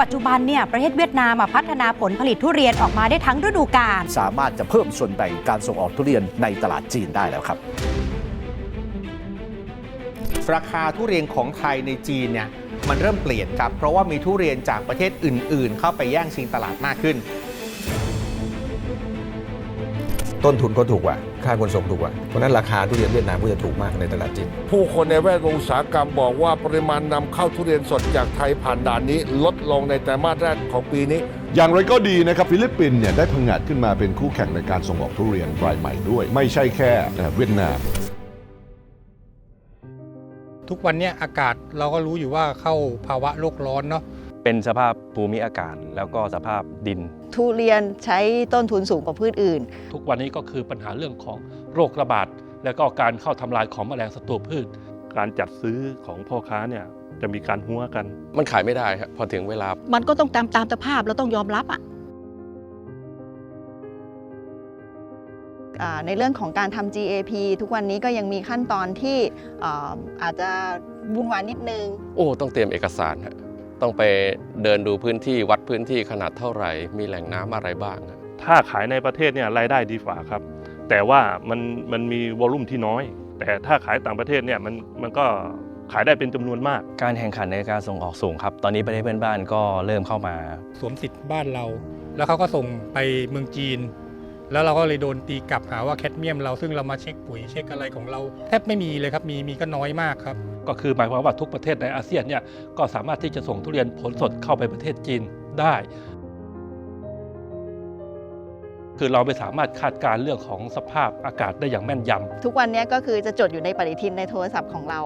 ปัจจุบันเนี่ยประเทศเวียดนามอะพัฒนาผลผลิตทุเรียนออกมาได้ทั้งฤดูกาลสามารถจะเพิ่มส่วนแบ่งการส่งออกทุเรียนในตลาดจีนได้แล้วครับ ราคาทุเรียนของไทยในจีนเนี่ยมันเริ่มเปลี่ยนครับ เพราะว่ามีทุเรียนจากประเทศอื่น ๆ เข้าไปแย่งชิงตลาดมากขึ้น ต้นทุนก็ถูกกว่า ค่าขนส่งถูกกว่า เพราะฉะนั้นราคาทุเรียนเวียดนามก็จะถูกมากในตลาดจีนผู้คนในแวดวงอุตสาหกรรมบอกว่าปริมาณนำเข้าทุเรียนสดจากไทยผ่านด่านนี้ ลดลงในไตรมาสแรกของปีนี้ อย่างไรก็ดีนะครับฟิลิปปินส์เนี่ยได้พังงาดขึ้นมาเป็นคู่แข่งในการส่งออกทุเรียนรายใหม่ด้วย ไม่ใช่แค่เอ่อเวียดนามทุกวันเนี้ยอากาศเราก็รู้อยู่ว่าเข้าภาวะโลกร้อนเนาะ เป็นสภาพภูมิอากาศ แล้วก็สภาพดิน ทุเรียนใช้ต้นทุนสูงกว่าพืชอื่น ทุกวันนี้ก็คือปัญหาเรื่องของโรคระบาด และก็การเข้าทำลายของแมลงศัตรูพืช การจัดซื้อของพ่อค้าเนี่ยจะมีการหัวกัน มันขายไม่ได้ครับพอถึงเวลา มันก็ต้องตามตามสภาพเราต้องยอมรับอะอ่าในเรื่องของการทำ GAP ทุกวันนี้ก็ยังมีขั้นตอนที่อ่าอาจจะวุ่นวายนิดนึง โอ้ ต้องเตรียมเอกสารฮะ ต้องไปเดินดูพื้นที่วัดพื้นที่ขนาดเท่าไหร่ มีแหล่งน้ำอะไรบ้างฮะถ้าขายในประเทศเนี่ยรายได้ดีกว่าครับ แต่ว่ามันมันมีวอลุ่มที่น้อย แต่ถ้าขายต่างประเทศเนี่ยมันมันก็ขายได้เป็นจำนวนมาก การแข่งขันในการส่งออกสูงครับ ตอนนี้ประเทศเพื่อนบ้านก็เริ่มเข้ามา สวมสิทธิ์บ้านเรา แล้วเขาก็ส่งไปเมืองจีน แล้วเราก็เลยโดนตีกลับหาว่าแคดเมียมเราซึ่งเรามาเช็คปุ๋ยเช็คอะไรของเรา แทบไม่มีเลยครับมีมีก็น้อยมากครับ ก็คือหมายความว่าทุกประเทศในอาเซียนเนี่ยก็สามารถที่จะส่งทุเรียนผลสดเข้าไปประเทศจีนได้ คือเราไม่สามารถคาดการณ์เรื่องของสภาพอากาศได้อย่างแม่นยำ ทุกวันนี้ก็คือจะจดอยู่ในปฏิทินในโทรศัพท์ของเรา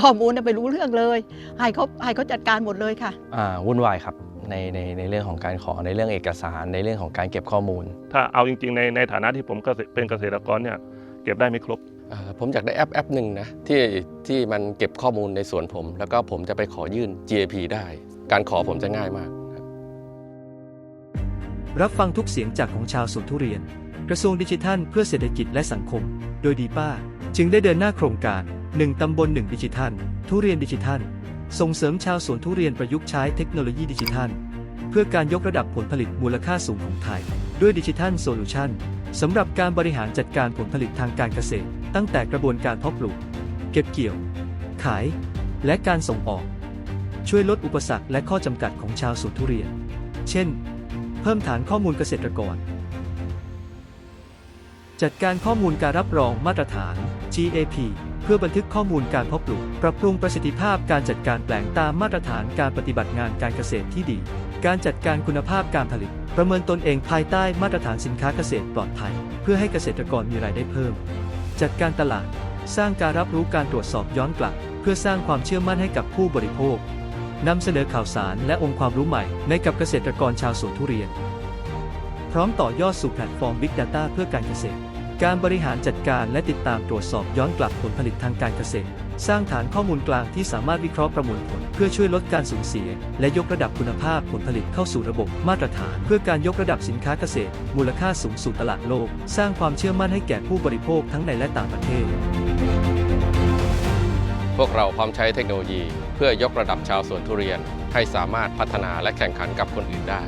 ข้อมูลเนี่ยไปรู้เรื่องเลยให้เขาให้เขาจัดการหมดเลยค่ะ อ่าวุ่นวายครับ ในในในเรื่องของการขอในเรื่องเอกสาร ในเรื่องของการเก็บข้อมูล ถ้าเอาจริงๆในในฐานะที่ผมเกษตรเป็นเกษตรกรเนี่ยเก็บได้ไม่ครบอ่าผมอยากได้แอปแอปหนึ่งนะที่ที่มันเก็บข้อมูลในสวนผม แล้วก็ผมจะไปขอยื่น GAP ได้ การขอผมจะง่ายมาก รับฟังทุกเสียงจากของชาวสวนทุเรียน กระทรวงดิจิทัล เพื่อเศรษฐกิจและสังคม โดยดีป้า จึงได้เดินหน้าโครงการ 1 ตำบล 1 ดิจิทัล ทุเรียนดิจิทัล ส่งเสริมชาวสวนทุเรียนประยุกต์ใช้เทคโนโลยีดิจิทัล เพื่อการยกระดับผลผลิตมูลค่าสูงของไทย ด้วยดิจิทัลโซลูชันสำหรับการบริหารจัดการผลผลิตทางการเกษตร ตั้งแต่กระบวนการเพาะปลูก เก็บเกี่ยว ขาย และการส่งออก ช่วยลดอุปสรรคและข้อจำกัดของชาวสวนทุเรียน เช่น เพิ่มฐานข้อมูลเกษตรกร จัดการข้อมูลการรับรองมาตรฐาน GAP เพื่อบันทึกข้อมูลการเพาะปลูก ปรับปรุงประสิทธิภาพการจัดการแปลงตามมาตรฐานการปฏิบัติงานการเกษตรที่ดี การจัดการคุณภาพการผลิต ประเมินตนเองภายใต้มาตรฐานสินค้าเกษตรปลอดภัย เพื่อให้เกษตรกรมีรายได้เพิ่ม จัดการตลาด สร้างการรับรู้การตรวจสอบย้อนกลับ เพื่อสร้างความเชื่อมั่นให้กับผู้บริโภคนำเสนอข่าวสารและองค์ความรู้ใหม่ในกับเกษตรกรชาวสวนทุเรียน พร้อมต่อยอดสู่แพลตฟอร์ม Big Data เพื่อการเกษตร การบริหารจัดการและติดตามตรวจสอบย้อนกลับผลผลิตทางการเกษตร สร้างฐานข้อมูลกลางที่สามารถวิเคราะห์ประมวลผล เพื่อช่วยลดการสูญเสีย และยกระดับคุณภาพผลผลิตเข้าสู่ระบบมาตรฐาน เพื่อการยกระดับสินค้าเกษตร มูลค่าสูงสู่ตลาดโลก สร้างความเชื่อมั่นให้แก่ผู้บริโภคทั้งในและต่างประเทศ พวกเราพร้อมใช้เทคโนโลยี เพื่อยกระดับชาวสวนทุเรียน ให้สามารถพัฒนาและแข่งขันกับคนอื่นได้